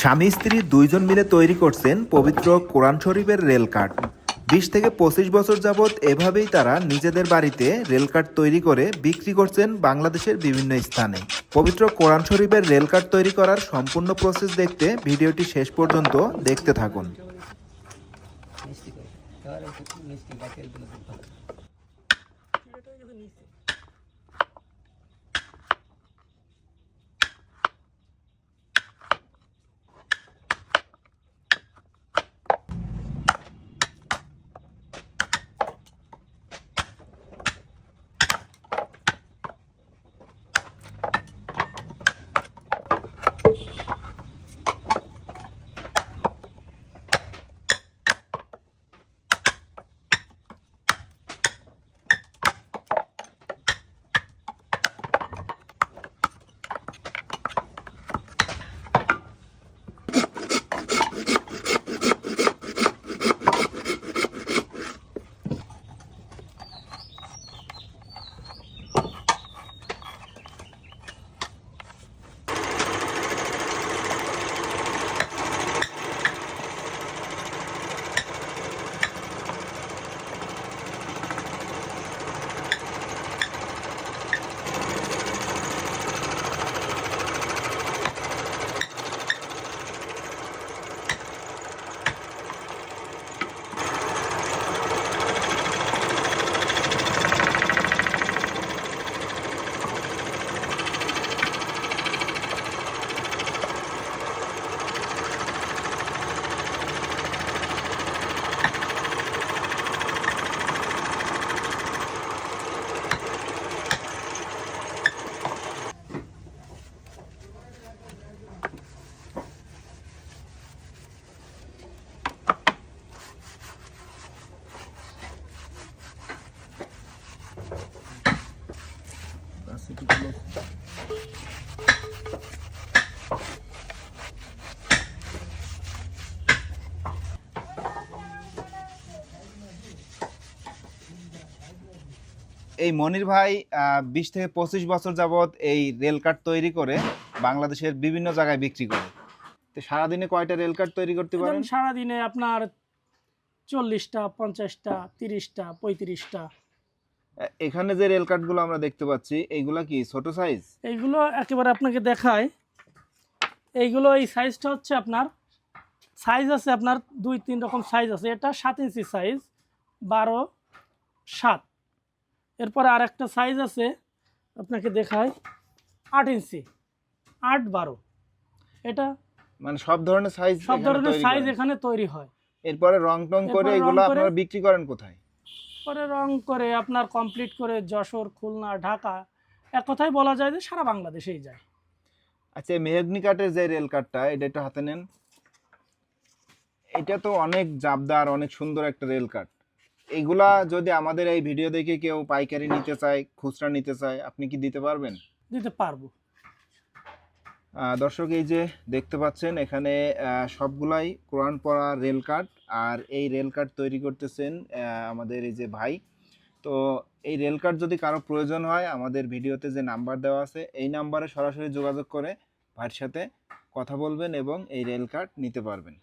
স্বামী স্ত্রী দুইজন মিলে তৈরি করছেন পবিত্র কোরআন শরীফের রেল কার্ড বিশ থেকে পঁচিশ বছর যাবৎ এভাবেই তারা নিজেদের বাড়িতে রেল কার্ড তৈরি করে বিক্রি করছেন বাংলাদেশের বিভিন্ন স্থানে। পবিত্র কোরআন শরীফের রেল কার্ড তৈরি করার সম্পূর্ণ প্রসেস দেখতে ভিডিওটি শেষ পর্যন্ত দেখতে থাকুন। মিষ্টি। এই মনির ভাই বিশ থেকে পঁচিশ বছর যাবৎ এই রেল কার্ড তৈরি করে বাংলাদেশের বিভিন্ন জায়গায় বিক্রি করে। তো সারাদিনে কয়টা রেল কার্ড তৈরি করতে পারেন? সারাদিনে আপনার চল্লিশটা পঞ্চাশটা তিরিশটা পঁয়ত্রিশটা। এখানে যে রেল কার্ডগুলো আমরা দেখতে পাচ্ছি এইগুলা কি ছোট সাইজ এইগুলো একেবারে আপনাকে দেখায় এইগুলো এই সাইজটা হচ্ছে আপনার সাইজ আছে আপনার দুই তিন রকম সাইজ আছে। এটা সাত ইঞ্চি সাইজ বারো সাত। এরপরে আর একটা সাইজ আছে আপনাকে দেখায় আট ইঞ্চি আট বারো। এটা মানে সব ধরনের সাইজ সব ধরনের সাইজ এখানে তৈরি হয়। এরপরে রং টং করে এগুলো আপনারা বিক্রি করেন কোথায়? পরে রং করে আপনার কমপ্লিট করে যশোর খুলনা ঢাকা। এক কথায় বলা যায় যে সারা বাংলাদেশেই যায়। আচ্ছা এই মেহগনি কাঠের যে রেল কাঠটা এটা একটু হাতে নেন। এটা তো অনেক জাবদার অনেক সুন্দর একটা রেল কার্ড এইগুলা যদি আমাদের এই ভিডিও দেখে কেউ পাইকারি নিতে চায় খুচরা নিতে চায় আপনি কি দিতে পারবেন? দিতে পারব। দর্শক এই যে দেখতে পাচ্ছেন এখানে সবগুলাই কোরআন পড়া রেল কার্ড আর এই রেল কার্ড তৈরি করতেছেন আমাদের এই যে ভাই। তো এই রেল কার্ড যদি কারও প্রয়োজন হয় আমাদের ভিডিওতে যে নাম্বার দেওয়া আছে এই নাম্বারে সরাসরি যোগাযোগ করে ভাইয়ের সাথে কথা বলবেন এবং এই রেল কার্ড নিতে পারবেন।